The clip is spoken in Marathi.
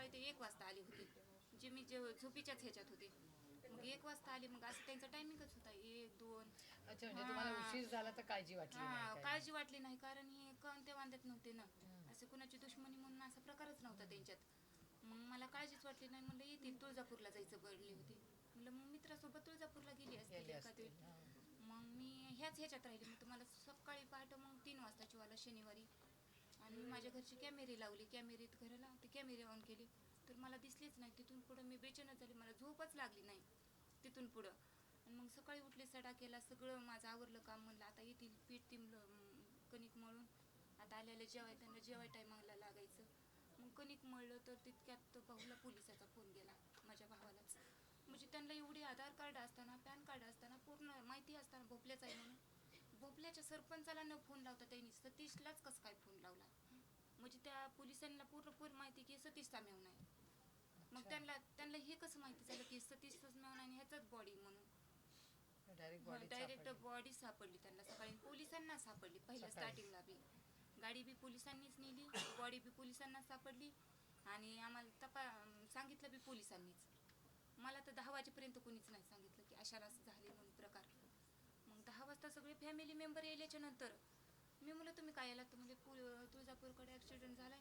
सकाळी ते एक वाजता आले होते. जे मी जे झोपीच्याच ह्याच्यात होते. मग एक वाजता आले मग असं त्यांचा टायमिंगच होता. एक दोन अच्छा म्हणजे तुम्हाला हा. उशीर झाला तर काळजी वाटली हा नाही काय? काळजी वाटली नाही कारण हे कोणत्या वांद्यात नव्हते ना. असे कुणाची दुश्मनी म्हणून असा प्रकारच नव्हता त्यांच्यात. मग मला काळजीच वाटली नाही. म्हणलं येतील तुळजापूरला जायचं बरली होती. म्हणलं मग मित्रासोबत तुळजापूरला गेली असते एखाद. हा. मग मी ह्याच ह्याच्यात राहिली. मग तुम्हाला सकाळी पहाटे मग तीन वाजताची वाला शनिवारी. आणि मी माझ्या घरची कॅमेरे लावली. कॅमेरीत घराला ते कॅमेरे ऑन केले. मला दिसलेच नाही. तिथून पुढं मी बेचैनच झाली. मला झोपच लागली नाही तिथून पुढं. आणि मग सकाळी उठले सडा केला सगळं माझं आवरलं काम म्हणलं आता येतील पीठ तिमलं कणिक मळून. आता आल्याला जेवाय त्यांना जेवाय टायमाला लागायचं. मग कणिक मळलं तर तितक्यात भाऊला पोलिसाचा फोन गेला माझ्या भावालाच. म्हणजे त्यांना एवढे आधार कार्ड असताना पॅन कार्ड असताना पूर्ण माहिती असताना भोपल्याच आहे म्हणून. भोपल्याच्या सरपंचाला न फोन लावता त्यांनी सतीशलाच कसं काय फोन लावला? म्हणजे त्या पोलिसांना पूर्ण पूर्ण माहिती की सतीशचा मेवना आहे मग. त्यांना त्यांना हे कसं माहिती झालं की सतीशचाच मेवना आणि ह्याचाच बॉडी म्हणून? डायरेक्ट बॉडी डायरेक्ट बॉडी सापडली. त्यांना सकाळी. पोलिसांना सापडली पहिल्या सकाळी. स्टार्टिंगला बी. गाडी बी पोलिसांनीच नेली बॉडी बी पोलिसांना सापडली आणि आम्हाला तपा सांगितलं बी पोलिसांनीच. मला तर दहा वाजेपर्यंत कोणीच नाही सांगितलं की अशाला असं झाले म्हणून प्रकार. मग दहा वाजता सगळे फॅमिली मेंबर यायल्याच्या नंतर मी म्हणलं तुम्ही काय याला तर म्हणजे तुळजापूरकडे ॲक्सिडेंट झाला